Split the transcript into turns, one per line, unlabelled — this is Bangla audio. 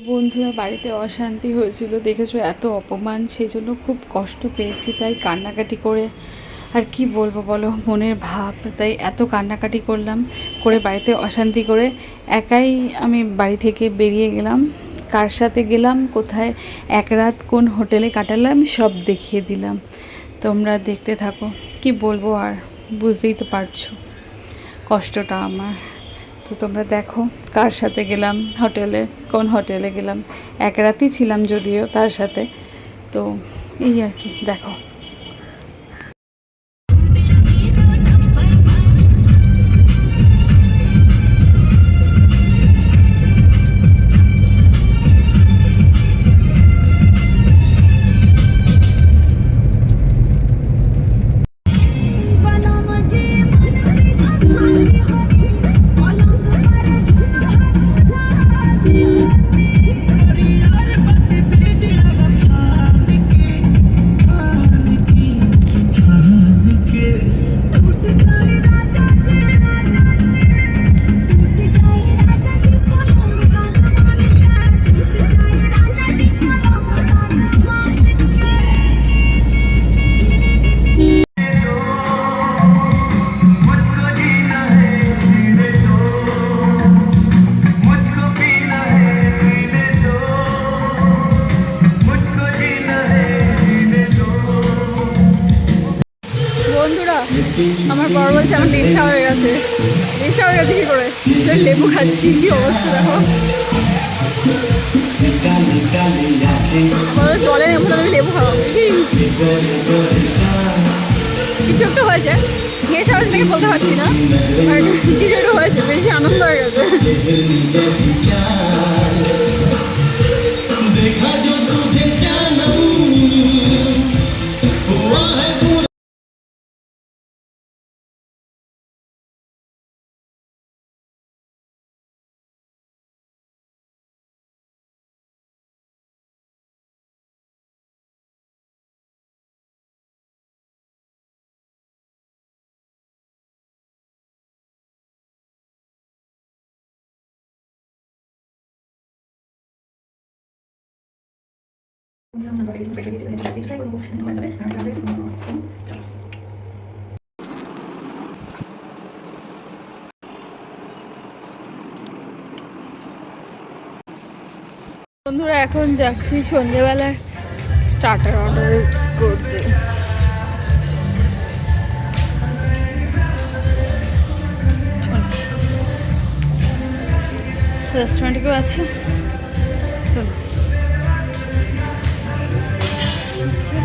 বন্ধুরা, বাড়িতে অশান্তি হয়েছিল। দেখেছ, এত অপমান সেই জন্য খুব কষ্ট পেয়েছি, তাই কান্নাকাটি করে, আর কি বলব বলো, মনের ভাব, তাই এত কান্নাকাটি করলাম, করে বাড়িতে অশান্তি করে একাই আমি বাড়ি থেকে বেরিয়ে গেলাম। কার সাথে গেলাম, কোথায়, এক রাত কোন হোটেলে কাটালাম, সব দেখিয়ে দিলাম। তোমরা দেখতে থাকো, কি বলব আর, বুঝতেই তো পারছ। কষ্টটা আমার। তো তোমরা দেখো কার সাথে গেলাম, হোটেলে, কোন হোটেলে গেলাম। এক রাতই ছিলাম যদিও তার সাথে। তো এই আর কি, দেখো। আমার বড় বলছে আমার নেশা হয়ে গেছে। নেশা হয়ে গেছে কি করে? লেবু খাচ্ছি, কি অবস্থা দেখো। জলের এমন আমি লেবু খাওয়া কি কিছু একটা হয়েছে। নেশা হয়েছে নাকি বলতে পারছি না। আর কিছু একটা হয়েছে, বেশি আনন্দ হয়ে গেছে। বন্ধুরা এখন যাচ্ছি সন্ধ্যেবেলায় স্টার্টার অর্ডার করতে। রেস্টুরেন্টে কেউ আছে? চলো। Thank you.